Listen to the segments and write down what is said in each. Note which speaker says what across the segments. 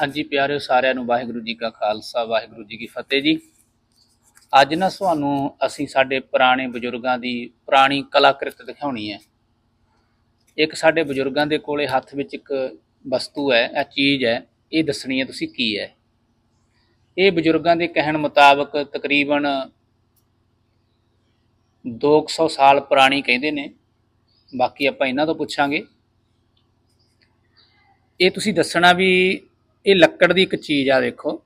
Speaker 1: ਹਾਂਜੀ ਪਿਆਰਿਓ ਸਾਰਿਆਂ ਨੂੰ ਵਾਹਿਗੁਰੂ ਜੀ ਕਾ ਖਾਲਸਾ, ਵਾਹਿਗੁਰੂ ਜੀ ਕੀ ਫਤਿਹ ਜੀ। ਅੱਜ ਨਾ ਤੁਹਾਨੂੰ ਅਸੀਂ ਸਾਡੇ ਪੁਰਾਣੇ ਬਜ਼ੁਰਗਾਂ ਦੀ ਪੁਰਾਣੀ ਕਲਾਕ੍ਰਿਤ ਦਿਖਾਉਣੀ ਹੈ। ਇੱਕ ਸਾਡੇ ਬਜ਼ੁਰਗਾਂ ਦੇ ਕੋਲੇ ਹੱਥ ਵਿੱਚ ਇੱਕ ਵਸਤੂ ਹੈ, ਇਹ ਚੀਜ਼ ਹੈ, ਇਹ ਦੱਸਣੀ ਹੈ ਤੁਸੀਂ ਕੀ ਹੈ। ਇਹ ਬਜ਼ੁਰਗਾਂ ਦੇ ਕਹਿਣ ਮੁਤਾਬਕ ਤਕਰੀਬਨ 200 ਸਾਲ ਪੁਰਾਣੀ ਕਹਿੰਦੇ ਨੇ। ਬਾਕੀ ਆਪਾਂ ਇਹਨਾਂ ਤੋਂ ਪੁੱਛਾਂਗੇ। ਇਹ ਤੁਸੀਂ ਦੱਸਣਾ ਵੀ ਲੱਕੜ ਦੀ ਇੱਕ ਚੀਜ਼ ਆ ਦੇਖੋ।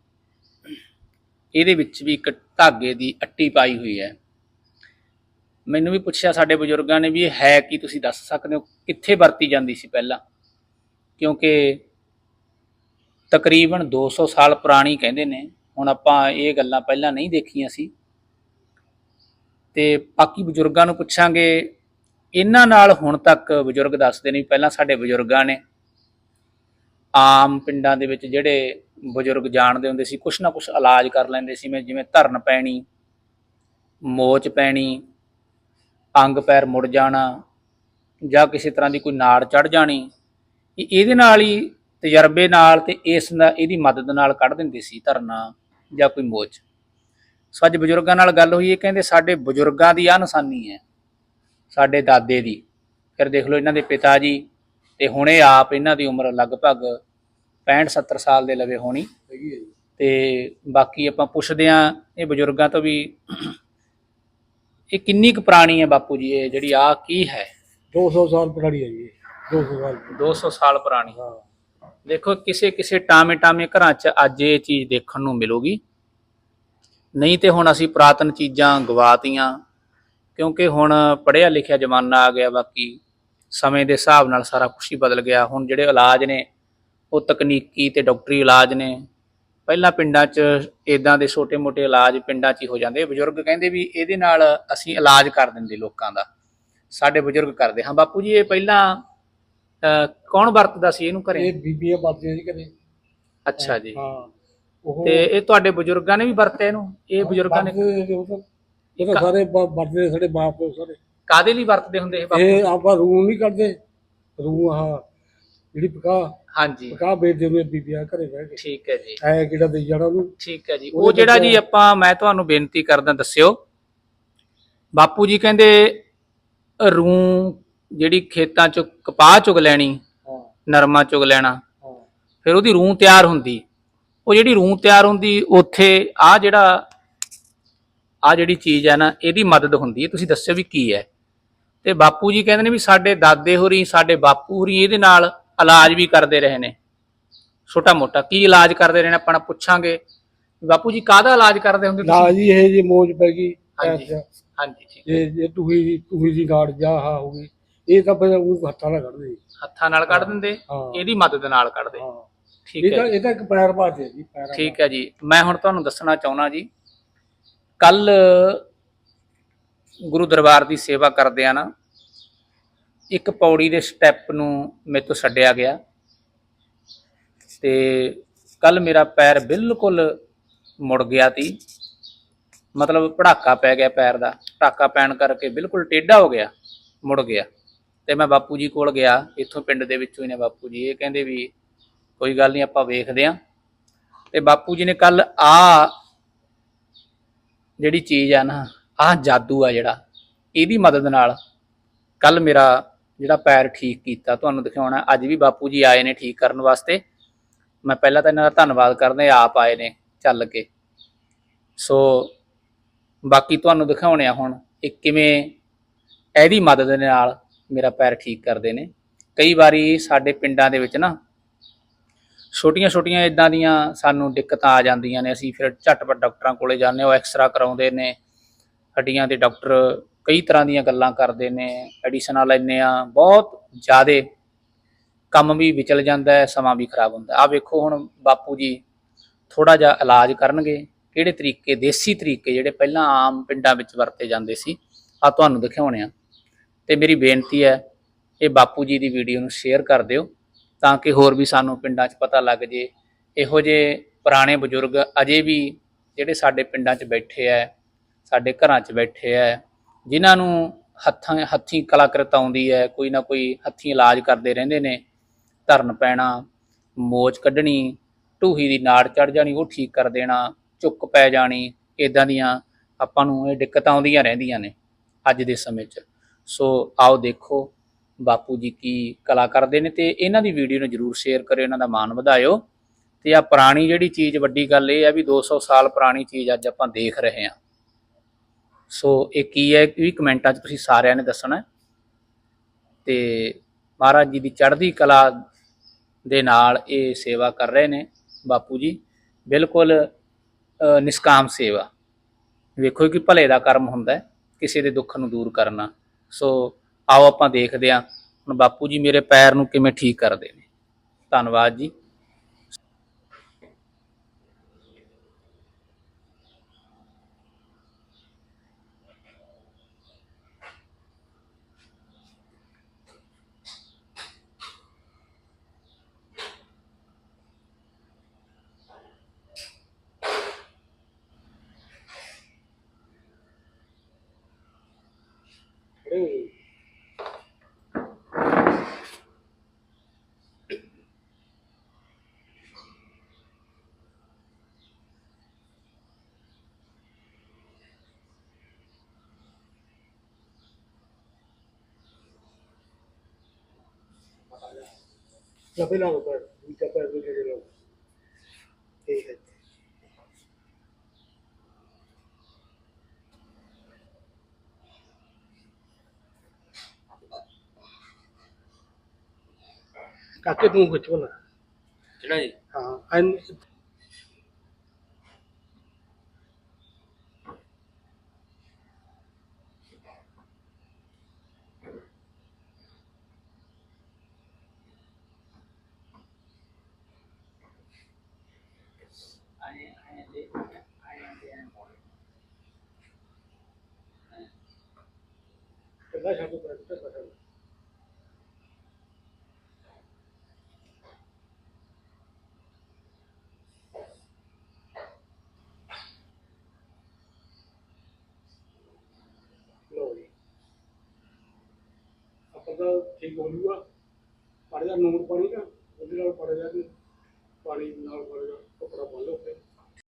Speaker 1: ਇਹਦੇ ਵਿੱਚ ਵੀ ਇੱਕ ਧਾਗੇ ਦੀ ਅੱਟੀ ਪਾਈ ਹੋਈ ਹੈ। ਮੈਨੂੰ ਵੀ ਪੁੱਛਿਆ ਸਾਡੇ ਬਜ਼ੁਰਗਾਂ ਨੇ ਵੀ ਇਹ ਹੈ ਕੀ, ਤੁਸੀਂ ਦੱਸ ਸਕਦੇ ਹੋ ਕਿੱਥੇ ਵਰਤੀ ਜਾਂਦੀ ਸੀ ਪਹਿਲਾਂ? ਕਿਉਂਕਿ ਤਕਰੀਬਨ 200 ਸਾਲ ਪੁਰਾਣੀ ਕਹਿੰਦੇ ਨੇ, ਹੁਣ ਆਪਾਂ ਇਹ ਗੱਲਾਂ ਪਹਿਲਾਂ ਨਹੀਂ ਦੇਖੀਆਂ ਸੀ। ਤੇ ਬਾਕੀ ਬਜ਼ੁਰਗਾਂ ਨੂੰ ਪੁੱਛਾਂਗੇ, ਇਹਨਾਂ ਨਾਲ ਹੁਣ ਤੱਕ ਬਜ਼ੁਰਗ ਦੱਸਦੇ ਨੇ ਵੀ ਪਹਿਲਾਂ ਸਾਡੇ ਬਜ਼ੁਰਗਾਂ ਨੇ ਆਮ ਪਿੰਡਾਂ ਦੇ ਵਿੱਚ ਜਿਹੜੇ ਬਜ਼ੁਰਗ ਜਾਣਦੇ ਹੁੰਦੇ ਸੀ, ਕੁਛ ਨਾ ਕੁਛ ਇਲਾਜ ਕਰ ਲੈਂਦੇ ਸੀ, ਮੈਂ ਜਿਵੇਂ ਧਰਨ ਪੈਣੀ, ਮੋਚ ਪੈਣੀ, ਅੰਗ ਪੈਰ ਮੁੜ ਜਾਣਾ ਜਾਂ ਕਿਸੇ ਤਰ੍ਹਾਂ ਦੀ ਕੋਈ ਨਾੜ ਚੜ ਜਾਣੀ ਇਹਦੇ ਨਾਲ ਹੀ ਤਜਰਬੇ ਨਾਲ ਤੇ ਇਸ ਨਾਲ ਇਹਦੀ ਮਦਦ ਨਾਲ ਕੱਢ ਦਿੰਦੇ ਸੀ ਧਰਨਾ ਜਾਂ ਕੋਈ ਮੋਚ। ਸੋ ਅੱਜ ਬਜ਼ੁਰਗਾਂ ਨਾਲ ਗੱਲ ਹੋਈ, ਇਹ ਕਹਿੰਦੇ ਸਾਡੇ ਬਜ਼ੁਰਗਾਂ ਦੀ ਆ ਨਿਸ਼ਾਨੀ ਹੈ, ਸਾਡੇ ਦਾਦੇ ਦੀ। ਫਿਰ ਦੇਖ ਲਓ ਇਹਨਾਂ ਦੇ ਪਿਤਾ ਜੀ, ਤੇ ਹੁਣੇ ਆਪ ਇਹਨਾਂ ਦੀ ਉਮਰ ਲਗਭਗ 65 70 ਸਾਲ ਦੇ ਲਵੇ ਹੋਣੀ। ਤੇ ਬਾਕੀ ਆਪਾਂ ਪੁੱਛਦੇ ਆਂ ਇਹ ਬਜ਼ੁਰਗਾਂ ਤੋਂ ਵੀ ਇਹ ਕਿੰਨੀ ਕੁ ਪੁਰਾਣੀ ਹੈ ਬਾਪੂ ਜੀ? ਇਹ ਜਿਹੜੀ ਆ ਕੀ ਹੈ?
Speaker 2: 200 ਸਾਲ ਪੁਰਾਣੀ ਹੈ ਜੀ ਇਹ, 200 ਸਾਲ।
Speaker 1: 200 ਸਾਲ ਪੁਰਾਣੀ।
Speaker 2: ਹਾਂ।
Speaker 1: ਦੇਖੋ ਕਿਸੇ ਕਿਸੇ ਟਾਮੇ ਟਾਮੇ ਘਰਾਂ 'ਚ ਅੱਜ ਇਹ ਚੀਜ਼ ਦੇਖਣ ਨੂੰ ਮਿਲੂਗੀ। ਨਹੀਂ ਤੇ ਹੁਣ ਅਸੀਂ ਪੁਰਾਤਨ ਚੀਜ਼ਾਂ ਗਵਾਤੀਆਂ ਕਿਉਂਕਿ ਹੁਣ ਪੜ੍ਹਿਆ ਲਿਖਿਆ ਜ਼ਮਾਨਾ ਆ ਗਿਆ ਬਾਕੀ ਸਮੇਂ ਦੇ ਹਿਸਾਬ ਨਾਲ ਸਾਰਾ ਕੁਝ ਹੀ ਬਦਲ ਗਿਆ। ਹੁਣ ਜਿਹੜੇ ਇਲਾਜ ਨੇ ਉਹ ਤਕਨੀਕੀ ਤੇ ਡਾਕਟਰੀ ਇਲਾਜ ਨੇ। ਪਹਿਲਾਂ ਪਿੰਡਾਂ 'ਚ ਇਦਾਂ ਦੇ ਛੋਟੇ-ਮੋਟੇ ਇਲਾਜ ਪਿੰਡਾਂ 'ਚ ਹੀ ਹੋ ਜਾਂਦੇ। ਬਜ਼ੁਰਗ ਕਹਿੰਦੇ ਵੀ ਇਹਦੇ ਨਾਲ ਅਸੀਂ ਇਲਾਜ ਕਰ ਦਿੰਦੇ ਲੋਕਾਂ ਦਾ। ਸਾਡੇ ਬਜ਼ੁਰਗ ਕਰਦੇ। ਹਾਂ ਬਾਪੂ ਜੀ ਇਹ ਪਹਿਲਾਂ ਕੌਣ ਵਰਤਦਾ ਸੀ ਇਹਨੂੰ ਘਰੇ?
Speaker 2: ਇਹ ਬੀਬੀਆਂ ਬਾਦੀਆਂ ਜੀ ਕਦੇ
Speaker 1: ਅੱਛਾ ਜੀ।
Speaker 2: ਹਾਂ ਉਹ
Speaker 1: ਤੇ ਇਹ ਤੁਹਾਡੇ ਬਜ਼ੁਰਗਾਂ ਨੇ ਵੀ ਵਰਤਿਆ ਇਹਨੂੰ? ਇਹ ਬਜ਼ੁਰਗਾਂ ਨੇ
Speaker 2: ਇਹ ਸਾਰੇ ਵਰਤਦੇ ਸਾਡੇ ਬਾਪ ਸਾਰੇ।
Speaker 1: ਕਾਦੇ ਲਈ ਵਰਤਦੇ ਹੁੰਦੇ ਇਹ ਬਾਪੂ?
Speaker 2: ਇਹ ਆਪਾਂ ਰੂ ਨਹੀਂ ਕਰਦੇ ਰੂ ਆਹ ਜਿਹੜੀ ਪਕਾ
Speaker 1: ਹਾਂਜੀ।
Speaker 2: ਪਕਾ ਵੇਚਦੇ ਨੇ ਬੀਬੀਆਂ ਘਰੇ ਬਹਿ ਕੇ।
Speaker 1: ਠੀਕ ਹੈ ਜੀ।
Speaker 2: ਐ ਕਿਹੜਾ ਦੇ ਜਾਣਾ ਉਹਨੂੰ?
Speaker 1: ਠੀਕ ਹੈ ਜੀ। ਉਹ ਜਿਹੜਾ ਜੀ ਆਪਾਂ ਮੈਂ ਤੁਹਾਨੂੰ ਬੇਨਤੀ ਕਰਦਾ ਦੱਸਿਓ। ਬਾਪੂ ਜੀ ਕਹਿੰਦੇ ਰੂੰ ਜਿਹੜੀ ਖੇਤਾਂ ਚੋਂ ਕਪਾਹ ਚੁਗ ਲੈਣੀ
Speaker 2: ਹਾਂ।
Speaker 1: ਨਰਮਾ ਚੁਗ ਲੈਣਾ ਫਿਰ ਉਹਦੀ ਰੂੰ ਤਿਆਰ ਹੁੰਦੀ। ਉਹ ਜਿਹੜੀ ਰੂੰ ਤਿਆਰ ਹੁੰਦੀ ਉੱਥੇ ਆ ਜਿਹੜਾ ਆ ਜਿਹੜੀ ਚੀਜ਼ ਹੈ ਨਾ ਇਹਦੀ ਮਦਦ ਹੁੰਦੀ ਹੈ। ਤੁਸੀਂ ਦੱਸਿਓ ਵੀ ਕੀ ਹੈ। ਤੇ ਬਾਪੂ ਜੀ ਕਹਿੰਦੇ ਨੇ ਵੀ ਸਾਡੇ ਦਾਦੇ ਹੋਰੀ ਸਾਡੇ ਬਾਪੂ ਹੋਰੀ ਇਹਦੇ ਨਾਲ ਇਲਾਜ ਵੀ ਕਰਦੇ ਰਹੇ ਨੇ ਛੋਟਾ ਮੋਟਾ ਕੀ ਇਲਾਜ ਕਰਦੇ ਰਹੇ ਨੇ ਆਪਾਂ ਪੁੱਛਾਂਗੇ ਬਾਪੂ ਜੀ ਕਾਹਦਾ ਇਲਾਜ ਕਰਦੇ ਹੁੰਦੇ
Speaker 2: ਨਾ ਜੀ ਇਹ ਜੀ ਮੋਜ ਪੈ ਗਈ
Speaker 1: ਹਾਂਜੀ। ਹਾਂਜੀ ਠੀਕ
Speaker 2: ਜੇ ਜੇ ਟੂਹੀ ਦੀ ਟੂਹੀ ਦੀ ਗਾੜ ਜਾ ਹਾ ਹੋ ਗਈ ਇਹ ਤਾਂ ਫਿਰ ਉਹ ਹੱਥਾਂ ਨਾਲ ਕੱਢਦੇ।
Speaker 1: ਹੱਥਾਂ ਨਾਲ ਕੱਢ ਦਿੰਦੇ
Speaker 2: ਹਾਂ।
Speaker 1: ਇਹਦੀ ਮਦਦ ਨਾਲ ਕੱਢਦੇ
Speaker 2: ਹਾਂ
Speaker 1: ਠੀਕ
Speaker 2: ਇਹ
Speaker 1: ਹੈ
Speaker 2: ਤਾਂ। ਇਹ ਤਾਂ ਇੱਕ ਪੈਰ ਬਾਤੇ ਜੀ ਪੈਰ
Speaker 1: ਠੀਕ ਹੈ ਜੀ ਮੈਂ ਹੁਣ ਤੁਹਾਨੂੰ ਦੱਸਣਾ ਚਾਹੁੰਦਾ ਜੀ ਕੱਲ ਗੁਰੂ ਦਰਬਾਰ ਦੀ ਸੇਵਾ ਕਰਦੇ ਆ ਨਾ ਇੱਕ ਪੌੜੀ ਦੇ ਸਟੈਪ ਨੂੰ ਮੇਰੇ ਤੋਂ ਛੱਡਿਆ ਗਿਆ। ਤੇ ਕੱਲ ਮੇਰਾ ਪੈਰ ਬਿਲਕੁਲ ਮੁੜ ਗਿਆ ਤੀ ਮਤਲਬ ਪੜਾਕਾ ਪੈ ਗਿਆ ਪੈਰ ਦਾ। ਪੜਾਕਾ ਪੈਣ ਕਰਕੇ ਬਿਲਕੁਲ ਟੇਢਾ ਹੋ ਗਿਆ, ਮੁੜ ਗਿਆ। ਤੇ ਮੈਂ ਬਾਪੂ ਜੀ ਕੋਲ ਗਿਆ, ਇੱਥੋਂ ਪਿੰਡ ਦੇ ਵਿੱਚੋਂ ਹੀ ਨੇ ਬਾਪੂ ਜੀ। ਇਹ ਕਹਿੰਦੇ ਵੀ ਕੋਈ ਗੱਲ ਨਹੀਂ, ਆਪਾਂ ਵੇਖਦੇ ਆਂ ਤੇ ਬਾਪੂ ਜੀ ਨੇ ਕੱਲ ਆ ਜਿਹੜੀ ਚੀਜ਼ ਆ ਨਾ, ਆਹ ਜਾਦੂ ਆ ਜਿਹੜਾ, ਇਹਦੀ ਮਦਦ ਨਾਲ ਕੱਲ ਮੇਰਾ ਜਿਹੜਾ ਪੈਰ ਠੀਕ ਕੀਤਾ, ਤੁਹਾਨੂੰ ਦਿਖਾਉਣਾ। ਅੱਜ ਵੀ ਬਾਪੂ ਜੀ ਆਏ ਨੇ ਠੀਕ ਕਰਨ ਵਾਸਤੇ। ਮੈਂ ਪਹਿਲਾਂ ਤਾਂ ਇਹਨਾਂ ਦਾ ਧੰਨਵਾਦ ਕਰਦਾ ਆਪ ਆਏ ਨੇ ਚੱਲ ਕੇ। ਸੋ ਬਾਕੀ ਤੁਹਾਨੂੰ ਦਿਖਾਉਣੇ ਆ ਹੁਣ ਇਹ ਕਿਵੇਂ ਇਹਦੀ ਮਦਦ ਦੇ ਨਾਲ ਮੇਰਾ ਪੈਰ ਠੀਕ ਕਰਦੇ ਨੇ। ਕਈ ਵਾਰੀ ਸਾਡੇ ਪਿੰਡਾਂ ਦੇ ਵਿੱਚ ਨਾ ਛੋਟੀਆਂ ਛੋਟੀਆਂ ਇਦਾਂ ਦੀਆਂ ਸਾਨੂੰ ਦਿੱਕਤਾਂ ਆ ਜਾਂਦੀਆਂ ਨੇ। ਅਸੀਂ ਫਿਰ ਝਟਪਟ ਡਾਕਟਰਾਂ ਕੋਲੇ ਜਾਂਦੇ ਹਾਂ, ਉਹ ਐਕਸਰਾ ਕਰਾਉਂਦੇ ਨੇ, ਹੱਡੀਆਂ ਦੇ ਡਾਕਟਰ ਕਈ ਤਰ੍ਹਾਂ ਦੀਆਂ ਗੱਲਾਂ ਕਰਦੇ ਨੇ ਐਡੀਸ਼ਨਾਂ ਲੈਂਦੇ ਆ ਬਹੁਤ ਜ਼ਿਆਦੇ ਕੰਮ ਵੀ ਵਿਚਲ ਜਾਂਦਾ ਹੈ, ਸਮਾਂ ਵੀ ਖਰਾਬ ਹੁੰਦਾ ਆ ਵੇਖੋ ਹੁਣ ਬਾਪੂ ਜੀ ਥੋੜਾ ਜਿਹਾ ਇਲਾਜ ਕਰਨਗੇ, ਕਿਹੜੇ ਤਰੀਕੇ, ਦੇਸੀ ਤਰੀਕੇ ਜਿਹੜੇ ਪਹਿਲਾਂ ਆਮ ਪਿੰਡਾਂ ਵਿੱਚ ਵਰਤੇ ਜਾਂਦੇ ਸੀ ਆ ਤੁਹਾਨੂੰ ਦਿਖਾਉਣੇ ਆ ਤੇ ਮੇਰੀ ਬੇਨਤੀ ਹੈ, ਇਹ ਬਾਪੂ ਜੀ ਦੀ ਵੀਡੀਓ ਨੂੰ ਸ਼ੇਅਰ ਕਰ ਦਿਓ, ਤਾਂ ਕਿ ਹੋਰ ਵੀ ਸਾਨੂੰ ਪਿੰਡਾਂ 'ਚ ਪਤਾ ਲੱਗ ਜੇ। ਇਹੋ ਜਿਹੇ ਪੁਰਾਣੇ ਬਜ਼ੁਰਗ ਅਜੇ ਵੀ ਜਿਹੜੇ ਸਾਡੇ ਪਿੰਡਾਂ 'ਚ ਬੈਠੇ ਐ ਸਾਡੇ ਘਰਾਂ 'ਚ ਬੈਠੇ ਐ ਜਿਨ੍ਹਾਂ ਨੂੰ ਹੱਥਾਂ, ਹੱਥੀਂ ਕਲਾਕ੍ਰਿਤ ਆਉਂਦੀ ਹੈ, ਕੋਈ ਨਾ ਕੋਈ ਹੱਥੀਂ ਇਲਾਜ ਕਰਦੇ ਰਹਿੰਦੇ ਨੇ, ਧਰਨ ਪੈਣਾ ਮੋਚ ਕੱਢਣੀ, ਢੂਹੀ ਦੀ ਨਾੜ ਚੜ ਜਾਣੀ, ਉਹ ਠੀਕ ਕਰ ਦੇਣਾ, ਚੁੱਕ ਪੈ ਜਾਣੀ ਇਦਾਂ ਦੀਆਂ ਆਪਾਂ ਨੂੰ ਇਹ ਦਿੱਕਤਾਂ ਆਉਂਦੀਆਂ ਰਹਿੰਦੀਆਂ ਨੇ ਅੱਜ ਦੇ ਸਮੇਂ 'ਚ। ਸੋ ਆਓ ਦੇਖੋ ਬਾਪੂ ਜੀ ਕੀ ਕਲਾ ਕਰਦੇ ਨੇ ਤੇ ਇਹਨਾਂ ਦੀ ਵੀਡੀਓ ਨੂੰ ਜਰੂਰ ਸ਼ੇਅਰ ਕਰਿਓ, ਇਹਨਾਂ ਦਾ ਮਾਣ ਵਧਾਇਓ। ਤੇ ਆ ਪੁਰਾਣੀ ਜਿਹੜੀ ਚੀਜ਼ ਵੱਡੀ ਗੱਲ ਇਹ ਆ ਵੀ 200 ਸਾਲ ਪੁਰਾਣੀ ਚੀਜ਼ ਅੱਜ ਆਪਾਂ ਦੇਖ ਰਹੇ ਹਾਂ। ਸੋ ਇਹ ਕੀ ਹੈ ਇਹ ਵੀ ਕਮੈਂਟਾਂ 'ਚ ਤੁਸੀਂ ਸਾਰਿਆਂ ਨੇ ਦੱਸਣਾ ਹੈ। ਤੇ ਮਹਾਰਾਜ ਜੀ ਦੀ ਚੜ੍ਹਦੀ ਕਲਾ ਦੇ ਨਾਲ ਇਹ ਸੇਵਾ ਕਰ ਰਹੇ ਨੇ ਬਾਪੂ ਜੀ। ਬਿਲਕੁਲ ਨਿਸ਼ਕਾਮ ਸੇਵਾ। ਵੇਖੋ ਕਿ ਭਲੇ ਦਾ ਕਰਮ ਹੁੰਦਾ ਹੈ, ਕਿਸੇ ਦੇ ਦੁੱਖ ਨੂੰ ਦੂਰ ਕਰਨਾ। ਸੋ ਆਓ ਆਪਾਂ ਦੇਖਦੇ ਹਾਂ, ਹੁਣ ਬਾਪੂ ਜੀ ਮੇਰੇ ਪੈਰ ਨੂੰ ਕਿਵੇਂ ਠੀਕ ਕਰਦੇ ਨੇ। ਧੰਨਵਾਦ ਜੀ।
Speaker 2: ਜਬੇ ਲਾ ਉੱਪਰ ਦੂਜਾ ਪੈਰ ਵੀ ਜਿਹੜੇ ਲੋ ਠੀਕ ਹੈ ਕਾਕੇ ਤੂੰ ਕੁਛ ਬੋਲਾ
Speaker 1: ਜਿਹੜਾ ਜੀ
Speaker 2: ਹਾਂ ਐਨ ਕਿੰਨਾ ਛੱਡ ਪਰ ਤੇ ਪਸੰਦ ਲੋ ਜੀ ਆਪਾਂ ਠੀਕ ਹੋ ਜੂਗਾ। ਪੜ ਜਾ ਨੂਰ ਪਾਣੀ ਦਾ ਉਹਦੇ ਨਾਲ ਪੜ ਜਾ ਪਾਣੀ ਨਾਲ ਪੜ ਜਾ ਕੱਪੜਾ ਪਾ ਲਓ ਤੇ